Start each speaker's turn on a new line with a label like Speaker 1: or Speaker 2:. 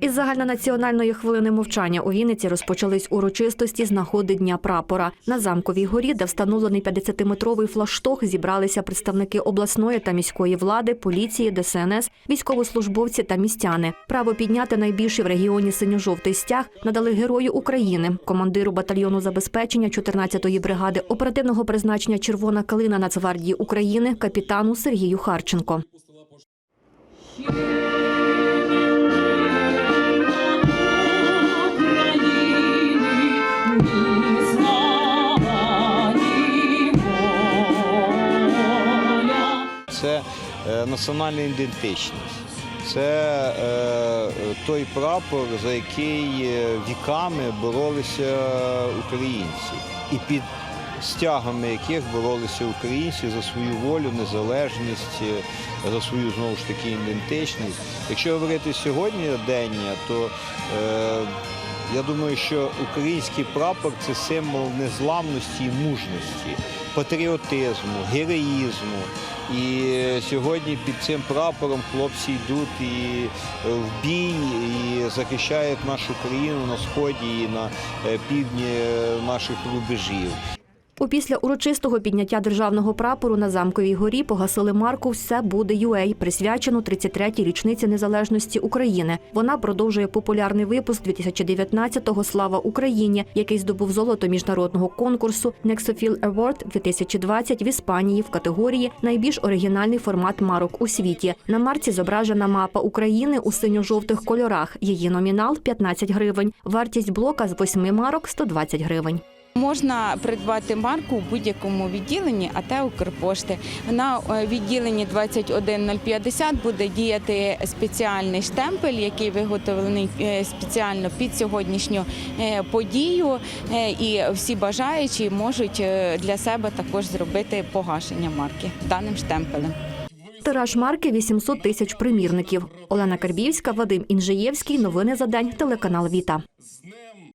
Speaker 1: Із загальнонаціональної хвилини мовчання у Вінниці розпочались урочистості з нагоди Дня прапора. На замковій горі, де встановлений 50-метровий флагшток, зібралися представники обласної та міської влади, поліції, ДСНС, військовослужбовці та містяни. Право підняти найбільший в регіоні синьо-жовтий стяг надали герою України, командиру батальйону забезпечення 14-ї бригади оперативного призначення Червона калина Нацгвардії України, капітану Сергію Харченко.
Speaker 2: Це е, національна ідентичність. Це е, той прапор, за який е, віками боролися українці, і під стягами яких боролися українці за свою волю, незалежність, за свою знову ж таки ідентичність. Якщо говорити сьогодні день, то я думаю, що український прапор це символ незламності і мужності, патріотизму, героїзму. І сьогодні під цим прапором хлопці йдуть і в бій, і захищають нашу країну на сході і на е, півдні е, наших рубежів.
Speaker 1: Опісля урочистого підняття державного прапору на замковій горі погасили марку Все буде UA», присвячену 33-й річниці незалежності України. Вона продовжує популярний випуск 2019-го Слава Україні, який здобув золото міжнародного конкурсу Nexophil Award 2020 в Іспанії в категорії Найбільш оригінальний формат марок у світі. На марці зображена мапа України у синьо-жовтих кольорах. Її номінал 15 гривень. Вартість блока з восьми марок 120 гривень.
Speaker 3: Можна придбати марку у будь-якому відділенні АТ Укрпошти. На е, відділенні 21050 буде діяти спеціальний штемпель, який виготовлений е, спеціально під сьогоднішню е, подію. І всі бажаючі можуть для себе також зробити погашення марки даним штемпелем.
Speaker 1: Тираж марки 800 тисяч примірників. Олена Карбівська, Вадим Інжиєвський. Новини за день. Телеканал Віта.